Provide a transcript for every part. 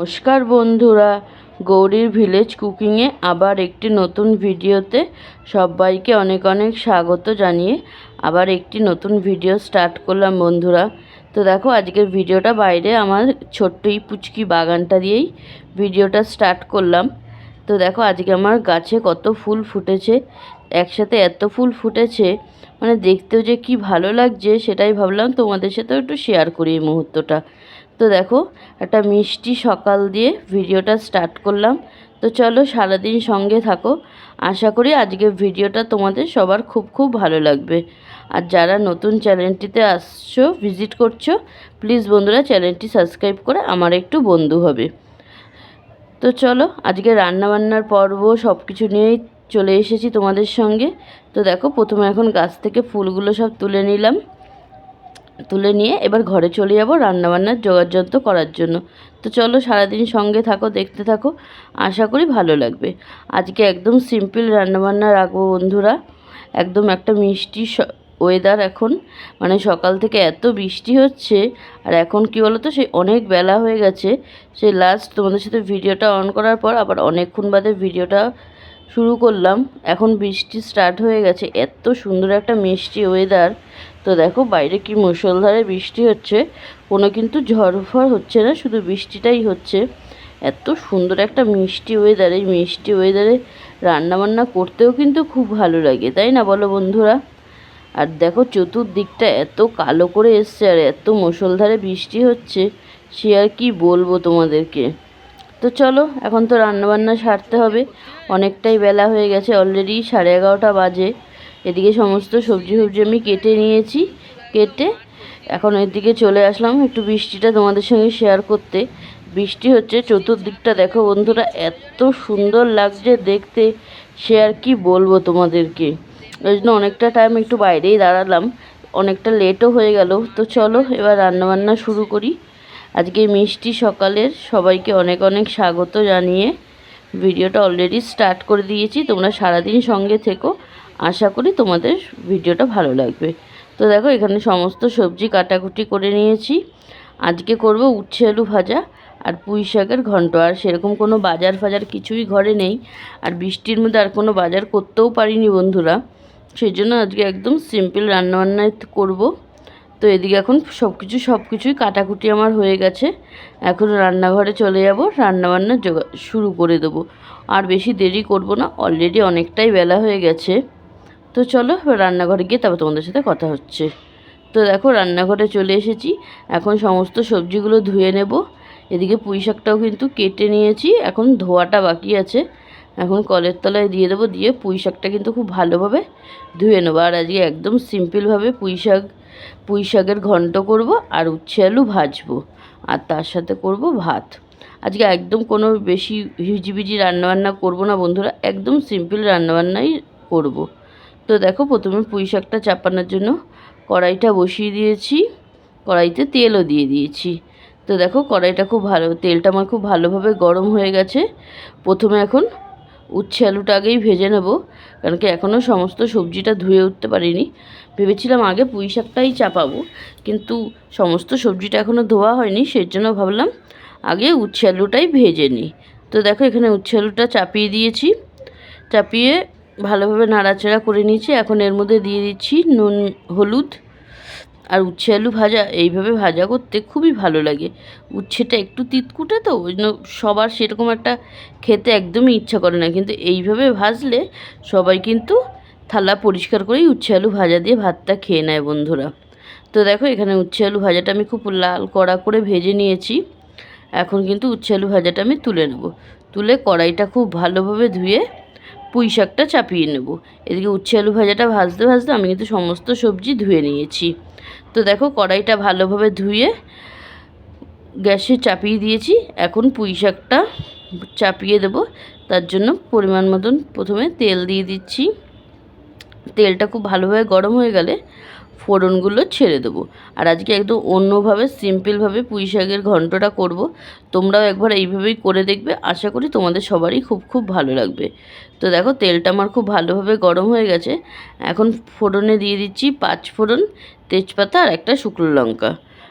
নমস্কার বন্ধুরা, গৌরীর ভিলেজ কুকিংয়ে আবার একটি নতুন ভিডিওতে সবাইকে অনেক অনেক স্বাগত জানিয়ে আবার একটি নতুন ভিডিও স্টার্ট করলাম বন্ধুরা। তো দেখো, আজকের ভিডিওটা বাইরে আমার ছোট্ট এই পুচকি বাগানটা দিয়েই ভিডিওটা স্টার্ট করলাম। তো দেখো, আজকে আমার গাছে কত ফুল ফুটেছে, একসাথে এত ফুল ফুটেছে মানে দেখতেও যে কি ভালো লাগছে সেটাই ভাবলাম তোমাদের সাথেও একটু শেয়ার করি এই মুহূর্তটা। তো দেখো, একটা মিষ্টি সকাল দিয়ে ভিডিওটা স্টার্ট করলাম। তো চলো সারাদিন সঙ্গে থাকো। আশা করি আজকের ভিডিওটা তোমাদের সবার খুব খুব ভালো লাগবে। আর যারা নতুন চ্যানেলটিতে আসছো, ভিজিট করছ, প্লিজ বন্ধুরা চ্যানেলটি সাবস্ক্রাইব করে আমার একটু বন্ধু হবে। তো চলো, আজকে রান্নাবান্নার পর্ব সব কিছু নিয়েই চলে এসেছি তোমাদের সঙ্গে। তো দেখো, প্রথমে এখন গাছ থেকে ফুলগুলো সব তুলে নিলাম। তুলে নিয়ে এবার ঘরে চলে যাব রান্নাবান্নার যোগাযন্ত্র করার জন্য। তো চলো সারাদিন সঙ্গে থাকো, দেখতে থাকো। আশা করি ভালো লাগবে। আজকে একদম সিম্পল রান্নাবান্না রাখব বন্ধুরা। একদম একটা মিষ্টি ওয়েদার এখন। মানে সকাল থেকে এত বৃষ্টি হচ্ছে, আর এখন কি বলো তো সেই অনেক বেলা হয়ে গেছে। সেই লাস্ট তোমাদের সাথে ভিডিওটা অন করার পর আবার অনেকক্ষণ বাদে ভিডিওটা শুরু করলাম। এখন বৃষ্টি স্টার্ট হয়ে গেছে। এত সুন্দর একটা মিষ্টি ওয়েদার তো দেখো বাইরে কি মুসলধারে বৃষ্টি হচ্ছে, কোনো কিন্তু ঝড় ফড় হচ্ছে না, শুধু বৃষ্টিটাই হচ্ছে। এত সুন্দর একটা মিষ্টি ওয়েদার এই মিষ্টি ওয়েদারে রান্নাবান্না করতেও কিন্তু খুব ভালো লাগে, তাই না বলো বন্ধুরা? আর দেখো চতুর্দিকটা এত কালো করে এসছে আর এত মুসলধারে বৃষ্টি হচ্ছে, সে আর কি বলব তোমাদেরকে? তো চলো, এখন তো রান্নাবান্না সারতে হবে, অনেকটাই বেলা হয়ে গেছে অলরেডি সাড়ে এগারোটা বাজে। এদিকে সমস্ত সবজি ফবজি আমি কেটে নিয়েছি, কেটে এখন এদিকে চলে আসলাম একটু বৃষ্টিটা তোমাদের সঙ্গে শেয়ার করতে। বৃষ্টি হচ্ছে চতুর্দিকটা, দেখো বন্ধুরা এত সুন্দর লাগছে দেখতে, সে আর কি বলব তোমাদেরকে। ওই জন্য অনেকটা টাইম একটু বাইরেই দাঁড়ালাম, অনেকটা লেটও হয়ে গেল। তো চলো এবার রান্নাবান্না শুরু করি। আজকে মিষ্টি সকালের সবাইকে অনেক অনেক স্বাগত জানিয়ে ভিডিওটা অলরেডি স্টার্ট করে দিয়েছি। তোমরা সারাদিন সঙ্গে থেকো। আশা করি তোমাদের ভিডিওটা ভালো লাগবে। তো দেখো, এখানে সমস্ত সবজি কাটাকুটি করে নিয়েছি। আজকে করব উচ্ছে আলু ভাজা আর পুঁই শাকের ঘন্ট। আর সেরকম কোনো বাজার ফাজার কিছুই ঘরে নেই। আর বৃষ্টির মধ্যে আর কোনো বাজার করতেও পারিনি বন্ধুরা। সেই জন্য আজকে একদম সিম্পল রান্নাবান্নায় করব। তো এদিকে এখন সব কিছু সব কিছুই কাটাকুটি আমার হয়ে গেছে। এখন রান্নাঘরে চলে যাব, রান্নাবান্না শুরু করে দেবো। আর বেশি দেরি করব না, অলরেডি অনেকটাই বেলা হয়ে গেছে। তো চলো রান্নাঘরে গিয়ে তারপর তোমাদের সাথে কথা হচ্ছে। তো দেখো, রান্নাঘরে চলে এসেছি। এখন সমস্ত সবজিগুলো ধুয়ে নেব। এদিকে পুঁই শাকটাও কিন্তু কেটে নিয়েছি। এখন ধোয়াটা বাকি আছে। এখন কলের তলায় দিয়ে দেবো। দিয়ে পুঁই শাকটা কিন্তু খুব ভালোভাবে ধুয়ে নেব। আর আজকে একদম সিম্পলভাবে পুঁই শাক, পুঁই শাকের ঘন্ট করব আর উচ্ছে আলু ভাজবো। আর তার সাথে করব ভাত। আজকে একদম কোনো বেশি হিজিবিজি রান্নাবান্না করব না বন্ধুরা। একদম সিম্পল রান্নাবান্নাই করব। তো দেখো প্রথমে পুঁই শাকটা চাপানোর জন্য কড়াইটা বসিয়ে দিয়েছি, কড়াইতে তেলও দিয়ে দিয়েছি। তো দেখো কড়াইটা খুব ভালো, তেলটা আমার খুব ভালোভাবে গরম হয়ে গেছে। প্রথমে এখন উচ্ছে আলুটা আগেই ভেজে নেব, কারণ কি এখনও সমস্ত সবজিটা ধুয়ে উঠতে পারিনি। ভেবেছিলাম আগে পুঁই শাকটাই চাপাবো, কিন্তু সমস্ত সবজিটা এখনও ধোয়া হয়নি সেই জন্য ভাবলাম আগে উচ্ছে আলুটাই ভেজে নিই। তো দেখো এখানে উচ্ছে আলুটা চাপিয়ে দিয়েছি, চাপিয়ে ভালোভাবে নাড়াচাড়া করে নিয়েছি। এখন এর মধ্যে দিয়ে দিচ্ছি নুন, হলুদ আর উচ্ছে আলু ভাজা। এইভাবে ভাজা করতে খুবই ভালো লাগে। উচ্ছেটা একটু তিতকুটে তো, ওই জন্য সবার সেরকম একটা খেতে একদমই ইচ্ছা করে না। কিন্তু এইভাবে ভাজলে সবাই কিন্তু থালা পরিষ্কার করেই উচ্ছে আলু ভাজা দিয়ে ভাতটা খেয়ে নেয় বন্ধুরা। তো দেখো এখানে উচ্ছে আলু ভাজাটা আমি খুব লাল কড়া করে ভেজে নিয়েছি। এখন কিন্তু উচ্ছে আলু ভাজাটা আমি তুলে নেব। তুলে কড়াইটা খুব ভালোভাবে ধুয়ে পুঁই শাকটা চাপিয়ে নেব। এদিকে উচ্ছে আলু ভাজাটা ভাজতে ভাজতে আমি কিন্তু সমস্ত সবজি ধুয়ে নিয়েছি। তো দেখো কড়াইটা ভালোভাবে ধুয়ে গ্যাসে চাপিয়ে দিয়েছি। এখন পুঁই শাকটা চাপিয়ে দেব। তার জন্য পরিমাণ মতন প্রথমে তেল দিয়ে দিচ্ছি। তেলটা খুব ভালোভাবে গরম হয়ে গেলে ফোড়নগুলো ছেড়ে দেবো। আর আজকে একদম অন্যভাবে সিম্পলভাবে পুঁই শাকের ঘন্টটা করব। তোমরাও একবার এইভাবেই করে দেখবে। আশা করি তোমাদের সবারই খুব খুব ভালো লাগবে। তো দেখো, তেলটা আমার খুব ভালোভাবে গরম হয়ে গেছে। এখন ফোড়নে দিয়ে দিচ্ছি পাঁচ ফোড়ন, তেজপাতা আর একটা শুকনো লঙ্কা।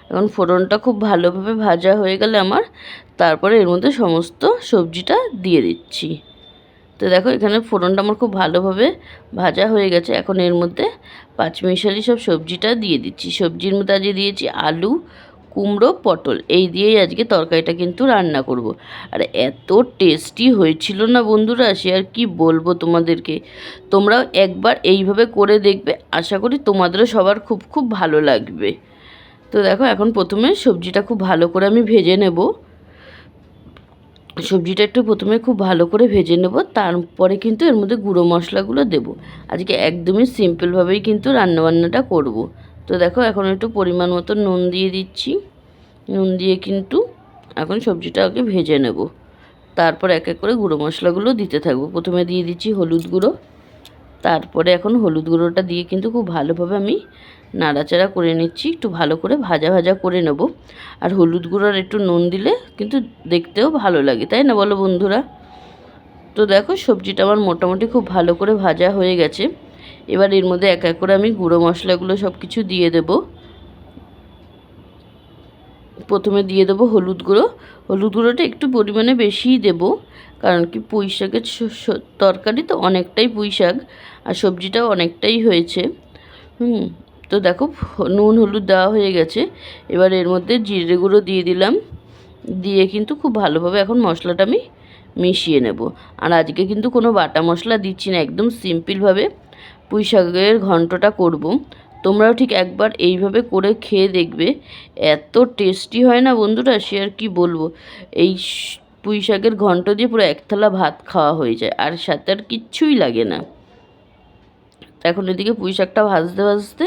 এখন ফোড়নটা খুব ভালোভাবে ভাজা হয়ে গেলে আমার, তারপরে এর মধ্যে সমস্ত সবজিটা দিয়ে দিচ্ছি। তো দেখো, এখানে ফোড়নটা আমার খুব ভালোভাবে ভাজা হয়ে গেছে। এখন এর মধ্যে পাঁচমিশালি সব সবজিটা দিয়ে দিচ্ছি। সবজির মধ্যে আজকে দিয়েছি আলু, কুমড়ো, পটল। এই দিয়েই আজকে তরকারিটা কিন্তু রান্না করব। আর এত টেস্টি হয়েছিল না বন্ধুরা, সে আর কি বলব তোমাদেরকে? তোমরাও একবার এইভাবে করে দেখবে। আশা করি তোমাদেরও সবার খুব খুব ভালো লাগবে। তো দেখো, এখন প্রথমে সবজিটা খুব ভালো করে আমি ভেজে নেব। সবজিটা একটু প্রথমে খুব ভালো করে ভেজে নেব, তারপরে কিন্তু এর মধ্যে গুঁড়ো মশলাগুলো দেব। আজকে একদমই সিম্পলভাবেই কিন্তু রান্নাবান্নাটা করব। তো দেখো এখন একটু পরিমাণ মতো নুন দিয়ে দিচ্ছি। নুন দিয়ে কিন্তু এখন সবজিটা আগে ভেজে নেব। তারপর এক এক করে গুঁড়ো মশলাগুলো দিতে থাকব। প্রথমে দিয়ে দিচ্ছি হলুদ গুঁড়ো। তারপরে এখন হলুদ গুঁড়োটা দিয়ে কিন্তু খুব ভালোভাবে আমি নাড়াচাড়া করে নিচ্ছি। একটু ভালো করে ভাজা ভাজা করে নেব। আর হলুদ গুঁড়োর একটু নুন দিলে কিন্তু দেখতেও ভালো লাগে, তাই না বলো বন্ধুরা? তো দেখো সবজিটা আমার মোটামুটি খুব ভালো করে ভাজা হয়ে গেছে। এবার এর মধ্যে এক এক করে আমি গুঁড়ো মশলাগুলো সব কিছু দিয়ে দেব। প্রথমে দিয়ে দেবো হলুদ গুঁড়ো। হলুদ গুঁড়োটা একটু পরিমাণে বেশিই দেবো। কারণ কি পুঁই শাকের তরকারি তো অনেকটাই পুঁই শাক আর সবজিটাও অনেকটাই হয়েছে। হুম, তো দেখো নুন, হলুদ দেওয়া হয়ে গেছে। এবার এর মধ্যে জিরে গুঁড়ো দিয়ে দিলাম। দিয়ে কিন্তু খুব ভালোভাবে এখন মশলাটা আমি মিশিয়ে নেব। আর আজকে কিন্তু কোনো বাটা মশলা দিচ্ছি না, একদম সিম্পলভাবে পুঁই শাকের ঘন্টটা করব। তোমরাও ঠিক একবার এইভাবে করে খেয়ে দেখবে। এত টেস্টি হয় না বন্ধুরা, সে আর কি বলব? এই পুঁই শাকের ঘন্ট দিয়ে পুরো এক থালা ভাত খাওয়া হয়ে যায়, আর সাথে আর কিচ্ছুই লাগে না। এখন এদিকে পুঁই শাকটা ভাজতে ভাজতে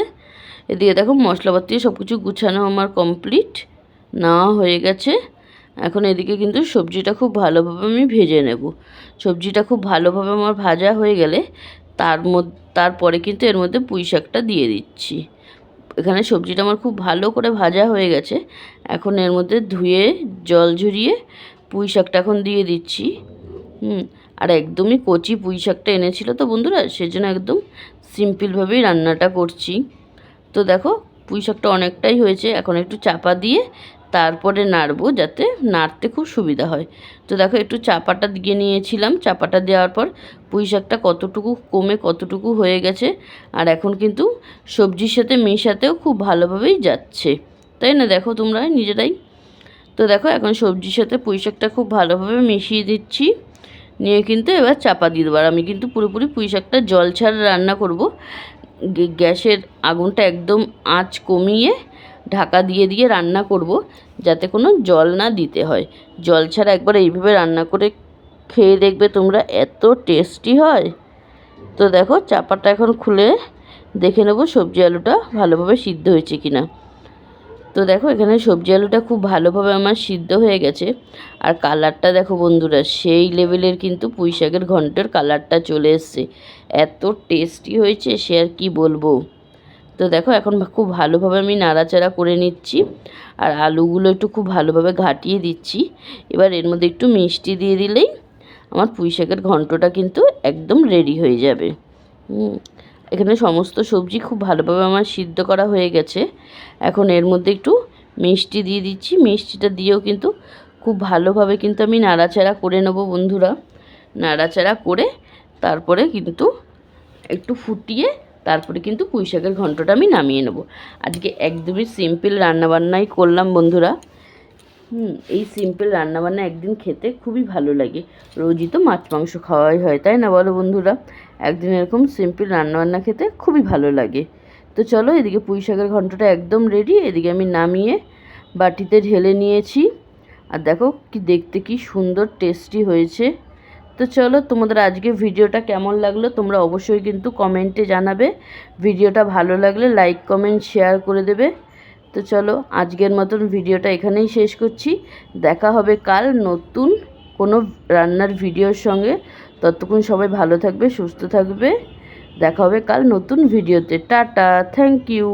এদিকে দেখো মশলাপাতি সব কিছু গুছানো আমার কমপ্লিট নেওয়া হয়ে গেছে। এখন এদিকে কিন্তু সবজিটা খুব ভালোভাবে আমি ভেজে নেব। সবজিটা খুব ভালোভাবে আমার ভাজা হয়ে গেলে তার মধ্যে তারপরে কিন্তু এর মধ্যে পুঁই শাকটা দিয়ে দিচ্ছি। এখানে সবজিটা আমার খুব ভালো করে ভাজা হয়ে গেছে। এখন এর মধ্যে ধুয়ে জল ঝরিয়ে পুঁই শাকটা এখন দিয়ে দিচ্ছি। হুম, আর একদমই কচি পুঁই শাকটা এনেছিল তো বন্ধুরা, সেজন্য একদম সিম্পলভাবেই রান্নাটা করছি। তো দেখো পুঁই শাকটা অনেকটাই হয়েছে, এখন একটু চাপা দিয়ে তারপরে নাড়বো যাতে নাড়তে খুব সুবিধা হয়। তো দেখো, একটু চাপাটা দিয়ে নিয়েছিলাম, চাপাটা দেওয়ার পর পুঁই শাকটা কতটুকু কমে কতটুকু হয়ে গেছে, আর এখন কিন্তু সবজির সাথে মেশাতেও খুব ভালোভাবেই যাচ্ছে। তাই না? দেখো তোমরা, নিজেরাই তো দেখো, এখন সবজির সাথে পুঁই শাকটা খুব ভালোভাবে মিশিয়ে দিচ্ছি। নিয়ে কিন্তু এবার চাপা দিয়ে দেবো। আমি কিন্তু পুরোপুরি পুঁই শাকটা জল ছাড়া রান্না করব। গ্যাসের আগুনটা একদম আঁচ কমিয়ে ঢাকা দিয়ে দিয়ে রান্না করব, যাতে কোনো জল না দিতে হয়। জল ছাড়া একবার এইভাবে রান্না করে খেয়ে দেখবে তোমরা এত টেস্টি হয়। তো দেখো, চাপাটা এখন খুলে দেখে নেব সবজি আলুটা ভালোভাবে সিদ্ধ হয়েছে কি না তো দেখো, এখানে সবজি আলুটা খুব ভালোভাবে আমার সিদ্ধ হয়ে গেছে। আর কালারটা দেখো বন্ধুরা, সেই লেভেলের কিন্তু পুঁই শাকের ঘন্টের কালারটা চলে এসছে। এত টেস্টি হয়েছে, সে আর কি বলব? তো দেখো, এখন খুব ভালোভাবে আমি নাড়াচাড়া করে নিচ্ছি। আর আলুগুলো একটু খুব ভালোভাবে ঘাটিয়ে দিচ্ছি। এবার এর মধ্যে একটু মিষ্টি দিয়ে দিলেই আমার পুঁই শাকের ঘন্টটা কিন্তু একদম রেডি হয়ে যাবে। এখানে সমস্ত সবজি খুব ভালোভাবে আমার সিদ্ধ করা হয়ে গেছে। এখন এর মধ্যে একটু মিষ্টি দিয়ে দিচ্ছি। মিষ্টিটা দিয়েও কিন্তু খুব ভালোভাবে কিন্তু আমি নাড়াচাড়া করে নেব বন্ধুরা। নাড়াচাড়া করে তারপরে কিন্তু একটু ফুটিয়ে তারপরে কিন্তু পুঁই শাকের ঘন্টটা আমি নামিয়ে নেব। আজকে একদমই সিম্পল রান্নাবান্নাই করলাম বন্ধুরা। হুম, এই সিম্পল রান্নাবান্না একদিন খেতে খুবই ভালো লাগে। রোজই তো মাছ, মাংস খাওয়াই হয়, তাই না বলো বন্ধুরা? একদিন এরকম সিম্পল রান্নাবান্না খেতে খুবই ভালো লাগে। তো চলো এদিকে পুঁই শাকের ঘন্টটা একদম রেডি এদিকে আমি নামিয়ে বাটিতে ঢেলে নিয়েছি। আর দেখো কি দেখতে কি সুন্দর টেস্টি হয়েছে। তো চলো তোমাদের আজকে ভিডিওটা কেমন লাগল তোমরা অবশ্যই কিন্তু কমেন্টে জানাবে। ভিডিওটা ভালো লাগলে লাইক কমেন্ট শেয়ার করে দেবে। তো চলো আজকের মতন ভিডিওটা এখানেই শেষ করছি। দেখা হবে কাল নতুন কোনো রান্নার ভিডিওর সঙ্গে। ততক্ষণ সবাই ভালো থাকবে, সুস্থ থাকবে। দেখা হবে কাল নতুন ভিডিওতে। Tata thank you